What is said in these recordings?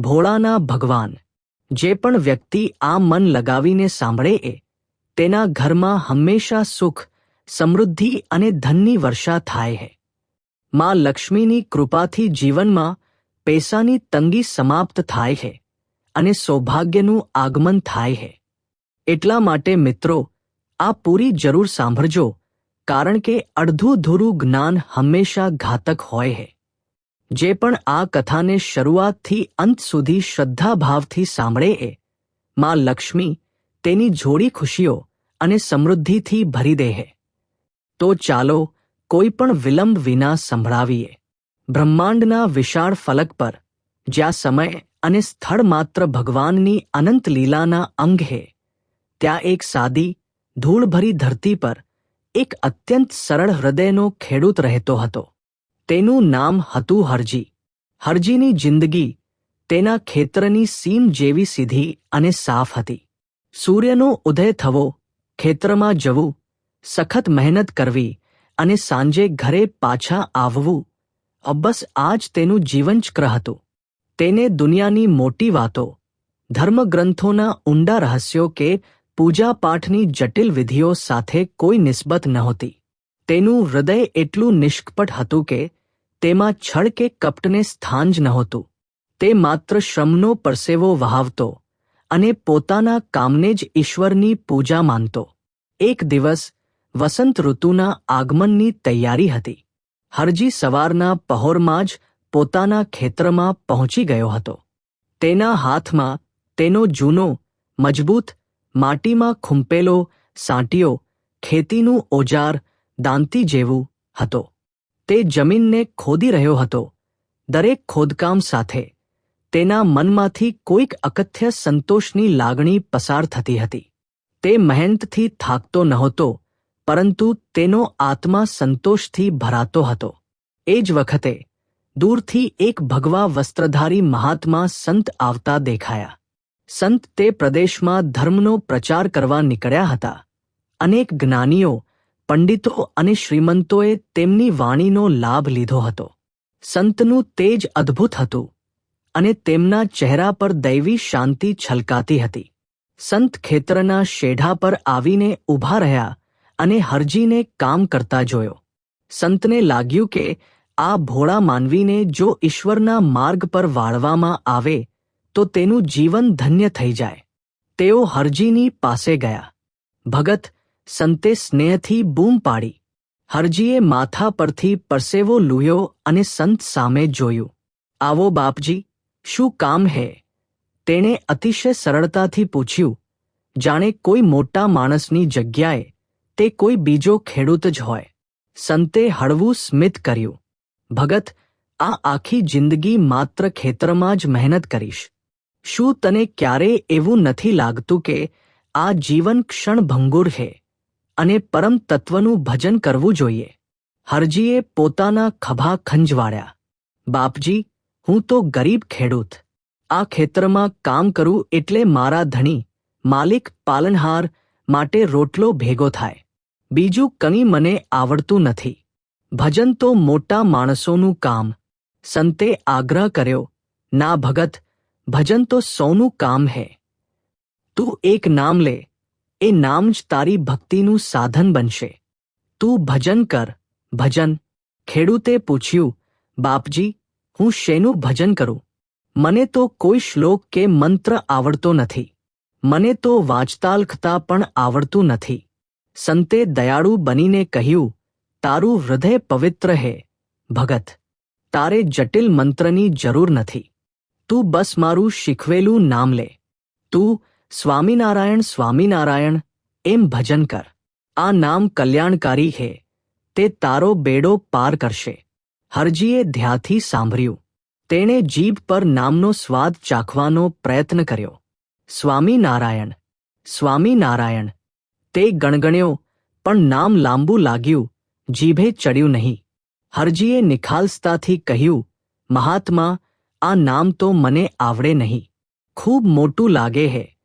ભોળાના ભગવાન, જે પણ વ્યક્તિ આ મન લગાવીને સાંભળે એ, તેના ઘરમાં હંમેશા સુખ, સમૃદ્ધિ અને ધનની વર્ષા થાય છે માં લક્ષ્મીની કૃપાથી જીવનમાં પૈસાની તંગી સમાપ્ત થાય છે અને સૌભાગ્યનું આગમન થાય છે એટલા માટે મિત્રો, આ પૂરી જરૂર સાંભળજો, કારણ કે અડધું ધૂરું જ્ઞાન હંમેશા ઘાતક હોય છે જે પણ આ કથાને શરૂઆતથી અંત સુધી શ્રદ્ધાભાવથી સાંભળે એ. માં લક્ષ્મી તેની જોડી ખુશીઓ અને સમૃદ્ધિથી ભરી દે છે તો ચાલો કોઈ પણ વિલંબ વિના સંભળાવીએ. બ્રહ્માંડના વિશાળ ફલક પર, જ્યાં સમય અને સ્થળ માત્ર ભગવાનની અનંત લીલાના અંગ હે, ત્યાં એક સાદી, ધૂળભરી ધરતી પર એક અત્યંત સરળ હૃદયનો ખેડૂત રહેતો હતો. તેનું નામ હતું હરજી. હરજીની જિંદગી તેના ખેતરની સીમ જેવી સીધી અને સાફ હતી. સૂર્યનો ઉદય થવો, ખેતરમાં જવું, સખત મહેનત કરવી અને સાંજે ઘરે પાછા આવવું અબ્બસ આ જ તેનું જીવનચક્ર હતું. તેને દુનિયાની મોટી વાતો, ધર્મગ્રંથોના ઊંડા રહસ્યો કે પૂજાપાઠની જટિલ વિધિઓ સાથે કોઈ નિસ્બત નહોતી તેનું હૃદય એટલું નિષ્કપટ હતું કે તેમાં છળ કે કપટને સ્થાન જ નહોતું. તે માત્ર શ્રમનો પરસેવો વહાવતો અને પોતાના કામને જ ઈશ્વરની પૂજા માનતો. એક દિવસ વસંત ઋતુના આગમનની તૈયારી હતી. હરજી સવારના પહોરમાં જ પોતાના ખેતરમાં પહોંચી ગયો હતો. તેના હાથમાં તેનો જૂનો, મજબૂત, માટીમાં ખૂંપેલો સાંટિયો ખેતીનું ઓજાર દાંતી જેવું હતો. તે જમીનને ખોદી રહ્યો હતો, દરેક ખોદકામ સાથે. તેના મનમાંથી કોઈક અકથ્ય સંતોષની લાગણી પસાર થતી હતી. તે મહેનતથી થાકતો નહોતો, પરંતુ તેનો આત્મા સંતોષથી ભરાતો હતો. એ જ વખતે, દૂરથી એક ભગવા વસ્ત્રધારી મહાત્મા સંત આવતા દેખાયા. સંત તે પ્રદેશમાં ધર્મનો પ્રચાર કરવા નીકળ્યા હતા. અનેક જ્ઞાનીઓ પંડિતો અને શ્રીમંતોએ તેમની વાણીનો લાભ લીધો હતો. સંતનું તેજ અદ્ભુત હતું અને તેમના ચહેરા પર દૈવી શાંતિ છલકાતી હતી. સંત ખેતરના શેઢા પર આવીને ઊભા રહ્યા અને હરજીને કામ કરતા જોયો. સંતને લાગ્યું કે આ ભોળા માનવીને જો ઈશ્વરના માર્ગ પર વાળવામાં આવે, તો તેનું જીવન ધન્ય થઈ જાય. તેઓ હરજીની પાસે ગયા. ભગત સંતે સ્નેહથી બૂમ પાડી. હરજીએ માથા પરથી પરસેવો લૂયો અને સંત સામે જોયું. આવો બાપજી, શું કામ હે? તેણે અતિશય સરળતાથી પૂછ્યું. જાણે કોઈ મોટા માણસની જગ્યાએ તે કોઈ બીજો ખેડૂત જ હોય. સંતે હળવું સ્મિત કર્યું. ભગત, આ આખી જિંદગી માત્ર ખેતરમાં જ મહેનત કરીશ. શું તને ક્યારેય એવું નથી લાગતું કે આ જીવન ક્ષણભંગુર છે અને પરમ તત્વનું ભજન કરવું જોઈએ. હરજીએ પોતાના ખભા ખંજવાળ્યા. બાપજી, હું તો ગરીબ ખેડૂત. આ ખેતરમાં કામ કરું એટલે મારા ધણી, માલિક પાલનહાર માટે રોટલો ભેગો થાય. બીજું કંઈ મને આવડતું નથી. ભજન તો મોટા માણસોનું કામ. સંતે આગ્રહ કર્યો, ના ભગત, ભજન તો સૌનું કામ હે. તું એક નામ લે એ નામ જ તારી ભક્તિનું સાધન બનશે. તું ભજન કર, ભજન. ખેડૂતે પૂછ્યું, બાપજી, હું શેનું ભજન કરું? મને તો કોઈ શ્લોક કે મંત્ર આવડતો નથી. મને તો વાંચતા લખતા પણ આવડતું નથી. સંતે દયાળુ બનીને કહ્યું, તારું હૃદય પવિત્ર હે, ભગત. તારે જટિલ મંત્રની જરૂર નથી. તું બસ મારું શીખવેલું નામ લે. તું સ્વામિનારાયણ સ્વામિનારાયણ, એમ ભજન કર. આ નામ કલ્યાણકારી હે. તે તારો બેડો પાર કરશે. હરજીએ ધ્યાથી સાંભળ્યું. તેણે જીભ પર નામનો સ્વાદ ચાખવાનો પ્રયત્ન કર્યો. સ્વામિનારાયણ સ્વામિનારાયણ. તે ગણગણ્યો, પણ નામ લાંબુ લાગ્યું, જીભે ચડ્યું નહીં. હરજીએ નિખાલસતાથી કહ્યું, મહાત્મા, આ નામ તો મને આવડે નહીં. ખૂબ મોટું લાગે હે.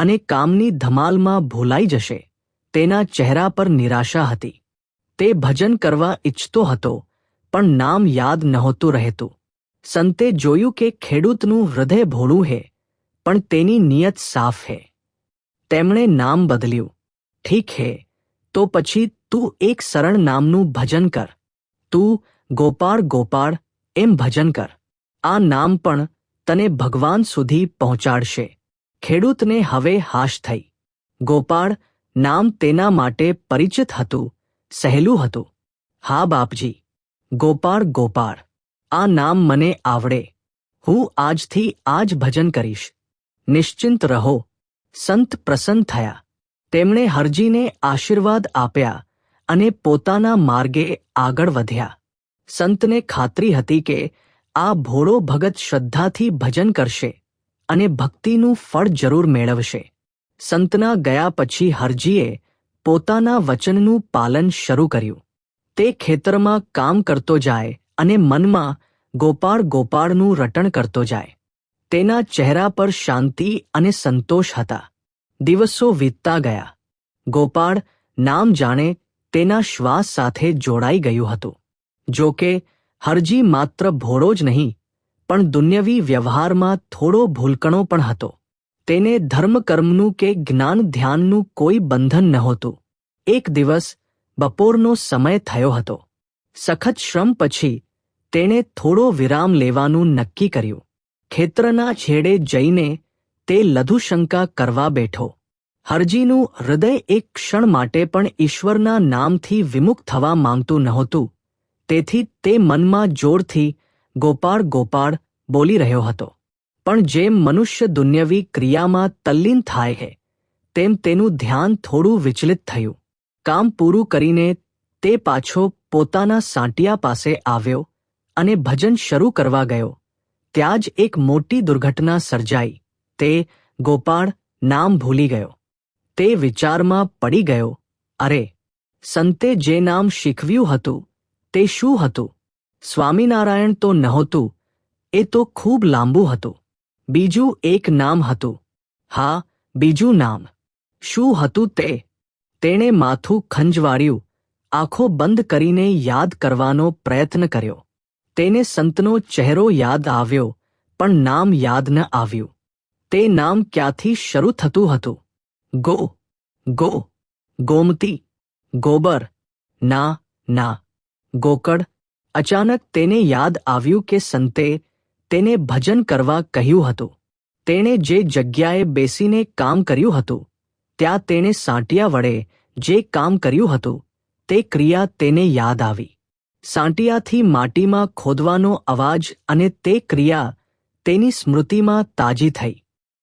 અને કામની ધમાલમાં ભૂલાઈ જશે. તેના ચહેરા પર નિરાશા હતી. તે ભજન કરવા ઈચ્છતો હતો, પણ નામ યાદ નહોતું રહેતું. સંતે જોયું કે ખેડૂતનું હૃદય ભોળું હે, પણ તેની નિયત સાફ હે. તેમણે નામ બદલ્યું. ઠીક હે, તો પછી તું એક સરળ નામનું ભજન કર. તું ગોપાળ ગોપાળ એમ ભજન કર. આ નામ પણ તને ભગવાન સુધી પહોંચાડશે. ખેડૂતને હવે હાશ થઈ. ગોપાળ નામ તેના માટે પરિચિત હતું, સહેલું હતું. હા, બાપજી. ગોપાળ ગોપાળ. આ નામ મને આવડે. હું આજથી આજ ભજન કરીશ. નિશ્ચિંત રહો. સંત પ્રસન્ન થયા. તેમણે હરજીને આશીર્વાદ આપ્યા અને પોતાના માર્ગે આગળ વધ્યા. સંતને ખાતરી હતી કે આ ભોળો ભગત શ્રદ્ધાથી ભજન કરશે. અને ભક્તિનું ફળ જરૂર મેળવશે. સંતના ગયા પછી હરજીએ પોતાના વચનનું પાલન શરૂ કર્યું. તે ખેતરમાં કામ કરતો જાય અને મનમાં ગોપાળ ગોપાળનું રટણ કરતો જાય. તેના ચહેરા પર શાંતિ અને સંતોષ હતા. દિવસો વીતતા ગયા. ગોપાળ નામ જાણે તેના શ્વાસ સાથે જોડાઈ ગયું હતું. જો કે હરજી માત્ર ભોળો જ નહીં પણ દુન્યવી વ્યવહારમાં થોડો ભૂલકણો પણ હતો. તેને ધર્મકર્મનું કે જ્ઞાન ધ્યાનનું કોઈ બંધન નહોતું. એક દિવસ બપોરનો સમય થયો હતો. સખત શ્રમ પછી તેણે થોડો વિરામ લેવાનું નક્કી કર્યું. ખેતરના છેડે જઈને તે લઘુશંકા કરવા બેઠો. હરજીનું હૃદય એક ક્ષણ માટે પણ ઈશ્વરના નામથી વિમુખ થવા માંગતું નહોતું. તેથી તે મનમાં જોરથી ગોપાળ ગોપાળ બોલી રહ્યો હતો. પણ જેમ મનુષ્ય દુન્યવી ક્રિયામાં તલ્લીન થાય છે તેમ તેનું ધ્યાન થોડું વિચલિત થયું. કામ પૂરું કરીને તે પાછો પોતાના સાંટિયા પાસે આવ્યો અને ભજન શરૂ કરવા ગયો. ત્યાં જ એક મોટી દુર્ઘટના સર્જાઈ. તે ગોપાળ નામ ભૂલી ગયો. તે વિચારમાં પડી ગયો. અરે, સંતે જે નામ શીખવ્યું હતું, તે શું હતું? સ્વામિનારાયણ તો નહોતું, એ તો ખૂબ લાંબુ હતું. બીજું એક નામ હતું. હા, બીજું નામ. શું હતું તે? તેણે માથું ખંજવાળ્યું, આંખો બંધ કરીને યાદ કરવાનો પ્રયત્ન કર્યો. તેને સંતનો ચહેરો યાદ આવ્યો, પણ નામ યાદ ન આવ્યું. તે નામ ક્યાંથી શરૂ થતું હતું? ગો ગો, ગોમતી, ગોબર, ના ના, ગોકળ અચાનક તેને યાદ આવ્યું કે સંતે તેને ભજન કરવા કહ્યું હતું. તેણે જે જગ્યાએ બેસીને કામ કર્યું હતું, ત્યાં તેણે સાંટિયા વડે જે કામ કર્યું હતું, તે ક્રિયા તેને યાદ આવી. સાંટિયાથી માટીમાં ખોદવાનો અવાજ અને તે ક્રિયા તેની સ્મૃતિમાં તાજી થઈ.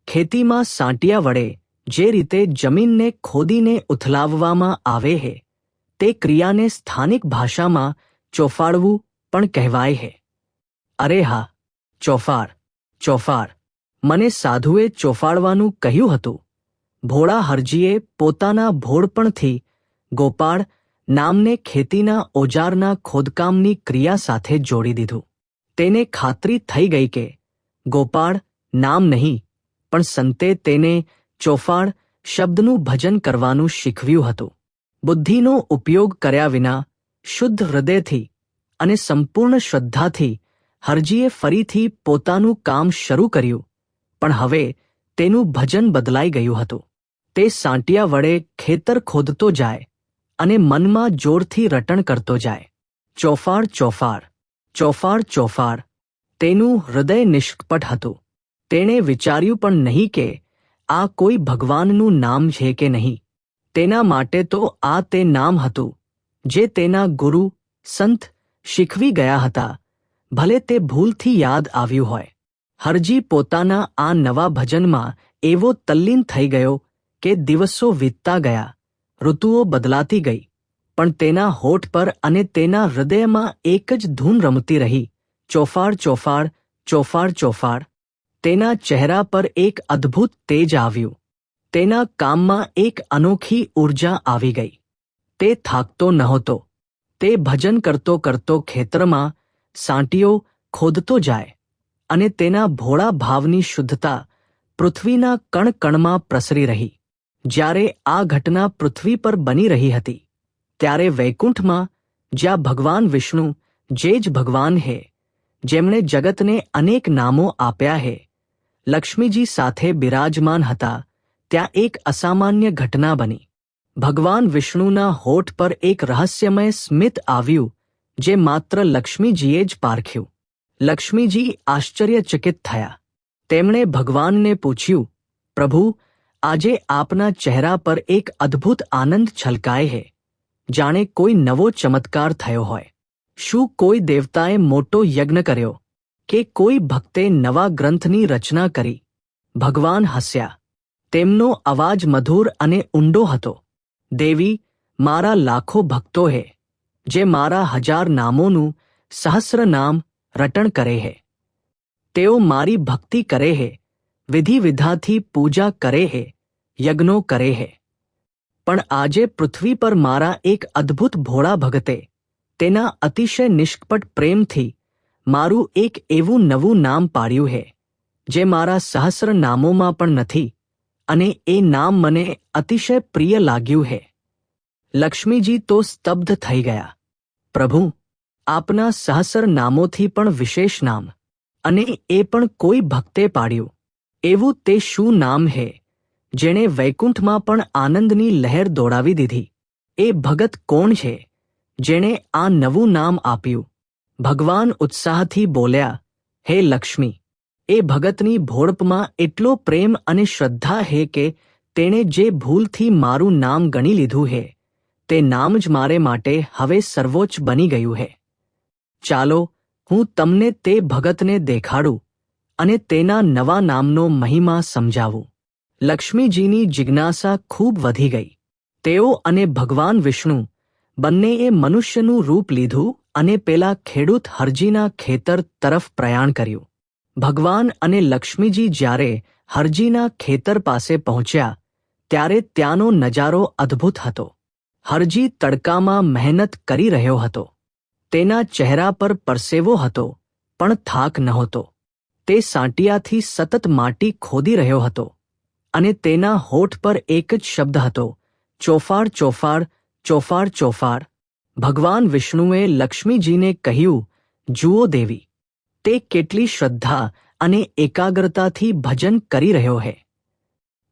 ખેતીમાં સાંટિયા વડે જે રીતે જમીનને ખોદીને ઉથલાવવામાં આવે છે તે ક્રિયાને સ્થાનિક ભાષામાં ચોફાડવું પણ કહેવાય હે. અરે હા ચોફાડ ચોફાડ મને સાધુએ ચોફાડવાનું કહ્યું હતું. ભોળા હરજીએ પોતાના ભોળપણથી ગોપાળ નામને ખેતીના ઓજારના ખોદકામની ક્રિયા સાથે જોડી દીધું. તેને ખાતરી થઈ ગઈ કે ગોપાળ નામ નહીં, પણ સંતે તેને ચોફાળ શબ્દનું ભજન કરવાનું શીખવ્યું હતું. બુદ્ધિનો ઉપયોગ કર્યા વિના શુદ્ધ હૃદયથી અને સંપૂર્ણ શ્રદ્ધાથી હરજીએ ફરીથી પોતાનું કામ શરૂ કર્યું, પણ હવે તેનું ભજન બદલાઈ ગયું હતું. તે સાંટિયા વડે ખેતર ખોદતો જાય અને મનમાં જોરથી રટણ કરતો જાય. ચોફાડ ચોફાર ચોફાળ ચોફાર, તેનું હૃદય નિષ્કપટ હતું. તેણે વિચાર્યું પણ નહીં કે આ કોઈ ભગવાનનું નામ છે કે નહીં. તેના માટે તો આ તે નામ હતું. જે તેના ગુરુ, સંત શીખવી ગયા હતા. ભલે તે ભૂલથી યાદ આવ્યું હોય. હરજી પોતાના આ નવા ભજનમાં એવો તલ્લીન થઈ ગયો કે દિવસો વીતતા ગયા. ઋતુઓ બદલાતી ગઈ. પણ તેના હોઠ પર અને તેના હૃદયમાં એક જ ધૂન રમતી રહી. ચોફાડ ચોફાડ ચોફાડ ચોફાડ તેના ચહેરા પર એક અદ્ભુત તેજ આવ્યું. તેના કામમાં એક અનોખી ઊર્જા આવી ગઈ. તે થાકતો નહોતો. તે ભજન કરતો કરતો ખેતરમાં સાંટીઓ ખોદતો જાય અને તેના ભોળા ભાવની શુદ્ધતા પૃથ્વીના કણકણમાં પ્રસરી રહી. જ્યારે આ ઘટના પૃથ્વી પર બની રહી હતી, ત્યારે વૈકુંઠમાં જ્યાં ભગવાન વિષ્ણુ જે જ ભગવાન હે, જેમણે જગતને અનેક નામો આપ્યા હે, લક્ષ્મીજી સાથે બિરાજમાન હતા, ત્યાં એક અસામાન્ય ઘટના બની. ભગવાન વિષ્ણુના હોઠ પર એક રહસ્યમય સ્મિત આવ્યું, જે માત્ર લક્ષ્મીજીએ જ પારખ્યું. લક્ષ્મીજી આશ્ચર્યચકિત થયા. તેમણે ભગવાનને પૂછ્યું, પ્રભુ, આજે આપના ચહેરા પર એક અદ્ભુત આનંદ છલકાય હે. જાણે કોઈ નવો ચમત્કાર થયો હોય. શું કોઈ દેવતાએ મોટો યજ્ઞ કર્યો? કે કોઈ ભક્તે નવા ગ્રંથની રચના કરી? ભગવાન હસ્યા. તેમનો અવાજ મધુર અને ઊંડો હતો. દેવી મારા લાખો ભક્તો હે જે મારા હજાર નામોનું સહસ્ર નામ રટણ કરે હે તેઓ મારી ભક્તિ કરે હે વિધિ વિધાથી પૂજા કરે હે યજ્ઞો કરે હે પણ આજે પૃથ્વી પર મારા એક અદ્ભુત ભોળા ભગતે તેના અતિશય નિષ્કપટ પ્રેમથી મારું એક એવું નવું નામ પાડ્યું હે જે મારા સહસ્ર નામોમાં પણ નથી અને એ નામ મને અતિશય પ્રિય લાગ્યું હે. લક્ષ્મીજી તો સ્તબ્ધ થઈ ગયા. પ્રભુ, આપના સહસર નામોથી પણ વિશેષ નામ, અને એ પણ કોઈ ભક્તે પાડ્યું. એવું તે શું નામ હે, જેણે વૈકુંઠમાં પણ આનંદની લહેર દોડાવી દીધી? એ ભગત કોણ છે, જેણે આ નવું નામ આપ્યું? ભગવાન ઉત્સાહથી બોલ્યા, હે લક્ષ્મી એ ભગતની ભોળપમાં એટલો પ્રેમ અને શ્રદ્ધા હે કે તેણે જે ભૂલથી મારું નામ ગણી લીધું હે, તે નામ જ મારે માટે હવે સર્વોચ્ચ બની ગયું હે. ચાલો, હું તમને તે ભગતને દેખાડું અને તેના નવા નામનો મહિમા સમજાવું. લક્ષ્મીજીની જિજ્ઞાસા ખૂબ વધી ગઈ. તેઓ અને ભગવાન વિષ્ણુ બંનેએ મનુષ્યનું રૂપ લીધું અને પેલા ખેડૂત હરજીના ખેતર તરફ પ્રયાણ કર્યું. ભગવાન અને લક્ષ્મીજી જ્યારે હરજીના ખેતર પાસે પહોંચ્યા, ત્યારે ત્યાંનો નજારો અદ્ભુત હતો. હરજી તડકામાં મહેનત કરી રહ્યો હતો. તેના ચહેરા પર પરસેવો હતો, પણ થાક નહોતો. તે સાંટિયાથી સતત માટી ખોદી રહ્યો હતો અને તેના હોઠ પર એક જ શબ્દ હતો, ચોફાડ ચોફાડ ચોફાડ ચોફાડ. ભગવાન વિષ્ણુએ લક્ષ્મીજીને કહ્યું, જુઓ દેવી તે કેટલી શ્રદ્ધા અને એકાગ્રતાથી ભજન કરી રહ્યો હે.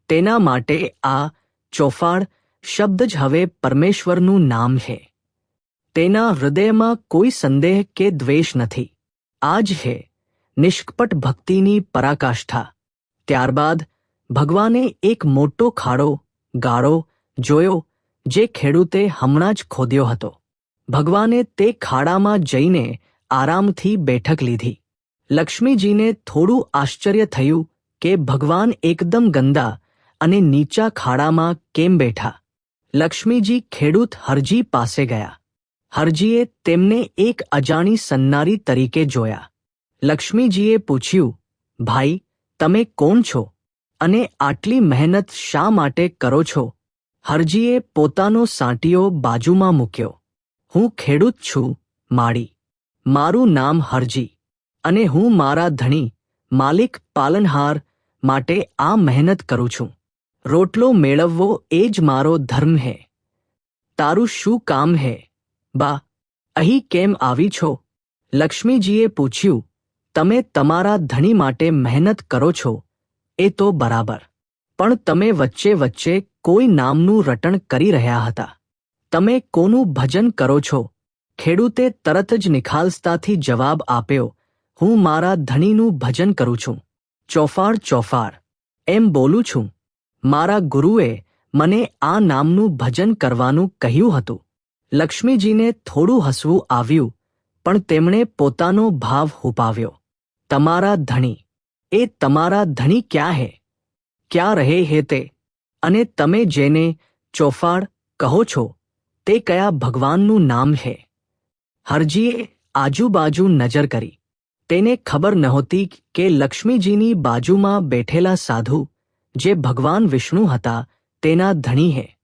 તેના માટે આ ચોફાળ શબ્દ જ હવે પરમેશ્વરનું નામ છે તેના હૃદયમાં કોઈ સંદેહ કે દ્વેષ નથી. આ જ હે નિષ્કપટ ભક્તિની પરાકાષ્ઠા. ત્યારબાદ ભગવાને એક મોટો ખાડો, ગાળો જોયો, જે ખેડૂતે હમણાં જ ખોદ્યો હતો. ભગવાને તે ખાડામાં જઈને આરામથી બેઠક લીધી. લક્ષ્મીજીને થોડું આશ્ચર્ય થયું કે ભગવાન એકદમ ગંદા અને નીચા ખાડામાં કેમ બેઠા. લક્ષ્મીજી ખેડૂત હરજી પાસે ગયા. હરજીએ તેમને એક અજાણી સન્નારી તરીકે જોયા. લક્ષ્મીજીએ પૂછ્યું, ભાઈ, તમે કોણ છો? અને આટલી મહેનત શા માટે કરો છો? હરજીએ પોતાનો સાંટીયો બાજુમાં મૂક્યો. હું ખેડૂત છું, માળી. મારું નામ હરજી અને હું મારા ધણી માલિક પાલનહાર માટે આ મહેનત કરું છું. રોટલો મેળવવો એ જ મારો ધર્મ હે. તારું શું કામ હે? બા, અહીં કેમ આવી છો? લક્ષ્મીજીએ પૂછ્યું, તમે તમારા ધણી માટે મહેનત કરો છો? એ તો બરાબર. પણ તમે વચ્ચે વચ્ચે કોઈ નામનું રટણ કરી રહ્યા હતા. તમે કોનું ભજન કરો છો? ખેડૂતે તરત જ નિખાલસતાથી જવાબ આપ્યો, હું મારા ધણીનું ભજન કરું છું. ચોફાડ ચોફાર. એમ બોલું છું. મારા ગુરુએ મને આ નામનું ભજન કરવાનું કહ્યું હતું. લક્ષ્મીજીને થોડું હસવું આવ્યું, પણ તેમણે પોતાનો ભાવ હુપાવ્યો. તમારા ધણી. એ તમારા ધણી ક્યાં હે? ક્યાં રહે હે તે? અને તમે જેને ચોફાળ કહો છો, તે કયા ભગવાનનું નામ હે? હરજીએ આજુબાજુ નજર કરી. તેને ખબર નહોતી કે લક્ષ્મીજીની બાજુમાં બેઠેલા સાધુ, જે ભગવાન વિષ્ણુ હતા, તેના ધણી હે.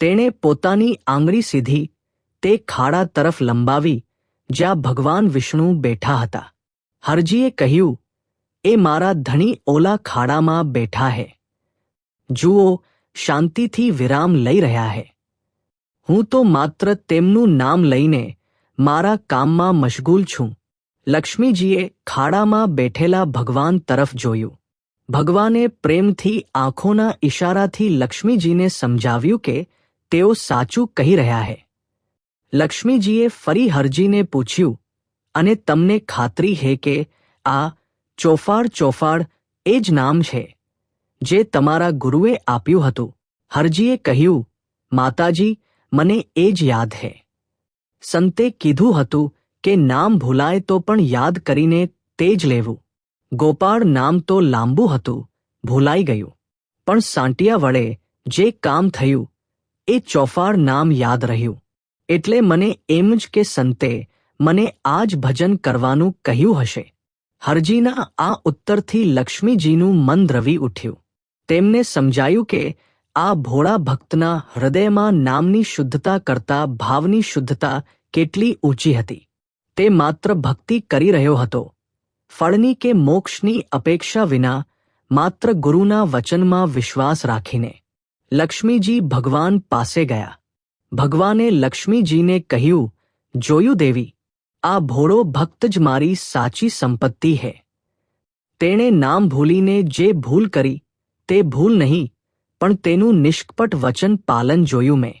તેણે પોતાની આંગળી સીધી, તે ખાડા તરફ લંબાવી, જ્યાં ભગવાન વિષ્ણુ બેઠા હતા. હરજીએ કહ્યું, એ મારા ધણી ઓલા ખાડામાં બેઠા હે. જુઓ, શાંતિથી વિરામ લઈ રહ્યા હે. હું તો માત્ર તેમનું નામ લઈને મારા કામમાં મશગુલ છું. લક્ષ્મીજીએ ખાડામાં બેઠેલા ભગવાન તરફ જોયું. ભગવાને પ્રેમથી આંખોના ઈશારાથી લક્ષ્મીજીને સમજાવ્યું કે તેઓ સાચું કહી રહ્યા છે લક્ષ્મીજીએ ફરી હરજીને પૂછ્યું, અને તમને ખાતરી હે કે આ ચોફાડ ચોફાડ એ જ નામ છે જે તમારા ગુરુએ આપ્યું હતું? હરજીએ કહ્યું, માતાજી, મને એ જ યાદ હે. સંતે કીધું હતું કે નામ ભૂલાય તો પણ યાદ કરીને તે જ લેવું. ગોપાળ નામ તો લાંબુ હતું, ભૂલાઈ ગયું. પણ સાંટિયા વડે જે કામ થયું, એ ચોફાળ નામ યાદ રહ્યું. એટલે મને એમ જ કે સંતે મને આ જ ભજન કરવાનું કહ્યું હશે. હરજીના આ ઉત્તરથી લક્ષ્મીજીનું મન દ્રવી ઉઠ્યું. તેમને સમજાયું કે આ ભોળા ભક્તના હૃદયમાં નામની શુદ્ધતા કરતા ભાવની શુદ્ધતા કેટલી ઊંચી હતી. તે માત્ર ભક્તિ કરી રહ્યો હતો. ફળની કે મોક્ષની અપેક્ષા વિના માત્ર ગુરુના વચનમાં વિશ્વાસ રાખીને લક્ષ્મીજી ભગવાન પાસે ગયા. ભગવાને લક્ષ્મીજીને કહ્યું, જોયું દેવી, આ ભોળો ભક્ત જ મારી સાચી સંપત્તિ હે. તેણે નામ ભૂલીને જે ભૂલ કરી, તે ભૂલ નહીં પણ તેનું નિષ્કપટ વચન પાલન જોયું મેં.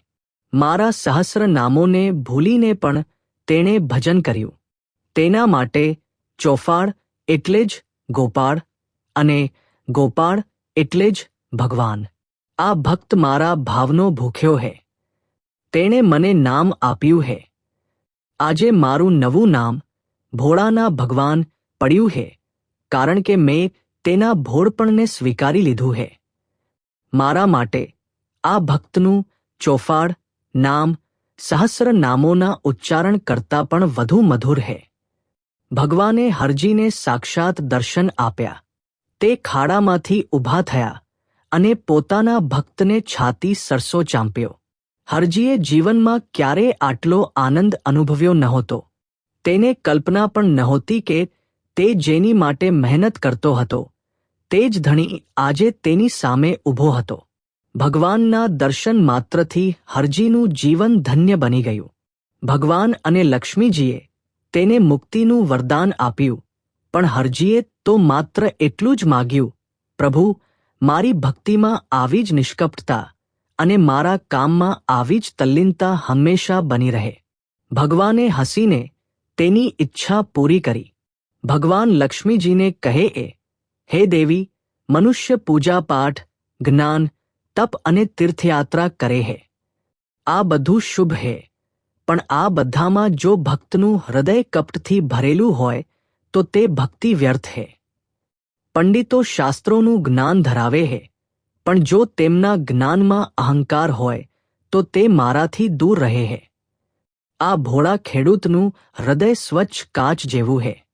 મારા સહસ્ર નામોને ભૂલીને પણ તેણે ભજન કર્યું. તેના માટે ચોફાળ એટલે જ ગોપાળ અને ગોપાળ એટલે જ ભગવાન. આ ભક્ત મારા ભાવનો ભૂખ્યો હે. તેણે મને નામ આપ્યું હે. આજે મારું નવું નામ ભોળાના ભગવાન પડ્યું હે, કારણ કે મેં તેના ભોળપણને સ્વીકારી લીધું હે. મારા માટે આ ભક્તનું ચોફાડ નામ, સહસ્ર નામોના ઉચ્ચારણ કરતાં પણ વધુ મધુર હે. ભગવાને હરજીને સાક્ષાત દર્શન આપ્યા. તે ખાડામાંથી ઊભા થયા અને પોતાના ભક્તને છાતી સરસો ચાંપ્યો. હરજીએ જીવનમાં ક્યારે આટલો આનંદ અનુભવ્યો નહોતો. તેને કલ્પના પણ નહોતી કે તે જેની માટે મહેનત કરતો હતો. તે જ ધણી આજે તેની સામે ઊભો હતો. ભગવાનના દર્શન માત્રથી હરજીનું જીવન ધન્ય બની ગયું. ભગવાન અને લક્ષ્મીજીએ તેને મુક્તિનું વરદાન આપ્યું, પણ હરજીએ તો માત્ર એટલું જ માગ્યું, પ્રભુ, મારી ભક્તિમાં આવી જ નિષ્કપટતા અને મારા કામમાં આવી જ તલ્લીનતા હંમેશા બની રહે. ભગવાને હસીને તેની ઈચ્છા પૂરી કરી. ભગવાન લક્ષ્મીજીને કહે એ હે દેવી, મનુષ્ય પૂજા પાઠ, જ્ઞાન, તપ અને તીર્થયાત્રા કરે હે. આ બધું શુભ હે. પણ આ બધામાં જો ભક્તનું હૃદય કપટથી ભરેલું હોય, તો તે ભક્તિ વ્યર્થ હે. પંડિતો શાસ્ત્રોનું જ્ઞાન ધરાવે હે. પણ જો તેમના જ્ઞાનમાં અહંકાર હોય, તો તે મારાથી દૂર રહે હે. આ ભોળા ખેડૂતનું હૃદય સ્વચ્છ કાચ જેવું હે.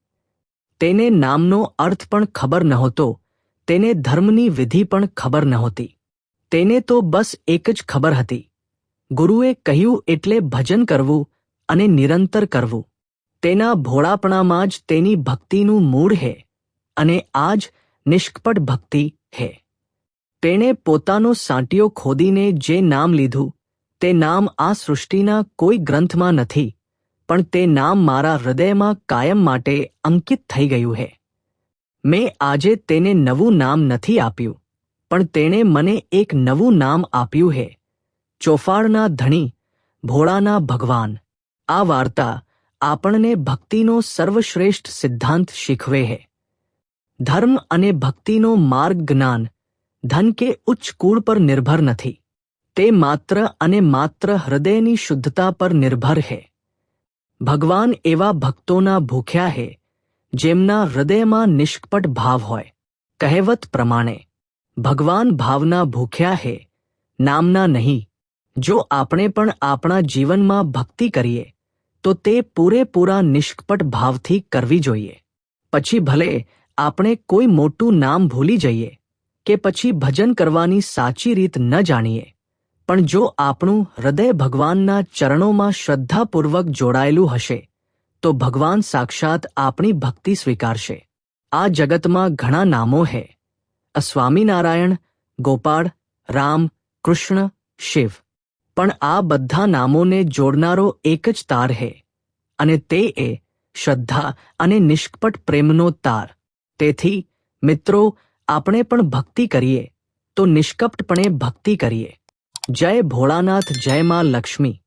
તેને નામનો અર્થ પણ ખબર નહોતો, તેને ધર્મની વિધિ પણ ખબર નહોતી. તેને તો બસ એક જ ખબર હતી. ગુરુએ કહ્યું એટલે ભજન કરવું અને નિરંતર કરવું. તેના ભોળાપણામાં જ તેની ભક્તિનું મૂળ હે અને આ જ નિષ્કપટ ભક્તિ હે. તેણે પોતાનો સાંટિયો ખોદીને જે નામ લીધું, તે નામ આ સૃષ્ટિના કોઈ ગ્રંથમાં નથી. પણ તે નામ મારા હૃદયમાં કાયમ માટે અંકિત થઈ ગયું હે. મેં આજે તેને નવું નામ નથી આપ્યું, પણ તેણે મને એક નવું નામ આપ્યું હે. ચોફાળના ધણી, ભોળાના ભગવાન, આ વાર્તા આપણને ભક્તિનો સર્વશ્રેષ્ઠ સિદ્ધાંત શીખવે હે. ધર્મ અને ભક્તિનો માર્ગ જ્ઞાન, ધન કે ઉચ્ચ કુળ પર નિર્ભર નથી, તે માત્ર અને માત્ર હૃદયની શુદ્ધતા પર નિર્ભર હે. ભગવાન એવા ભક્તોના ભૂખ્યા હે, જેમના હૃદયમાં નિષ્કપટ ભાવ હોય. કહેવત પ્રમાણે, ભગવાન ભાવના ભૂખ્યા હે, નામના નહીં. જો આપણે પણ આપણા જીવનમાં ભક્તિ કરીએ, તો તે પૂરેપૂરા નિષ્કપટ ભાવથી કરવી જોઈએ. પછી ભલે આપણે કોઈ મોટું નામ ભૂલી જઈએ, કે પછી ભજન કરવાની સાચી રીત ન જાણીએ પણ જો આપણું હૃદય ભગવાનના ચરણોમાં શ્રદ્ધાપૂર્વક જોડાયેલું હશે, તો ભગવાન સાક્ષાત આપણી ભક્તિ સ્વીકારશે. આ જગતમાં ઘણા નામો હે. સ્વામિનારાયણ, ગોપાળ, રામ, કૃષ્ણ, શિવ. પણ આ બધા નામોને જોડનારો એક જ તાર હે, અને તે એ શ્રદ્ધા અને નિષ્કપટ પ્રેમનો તાર. તેથી, મિત્રો, આપણે પણ ભક્તિ કરીએ, તો નિષ્કપટપણે ભક્તિ કરીએ. જય ભોળાનાથ જય માં લક્ષ્મી.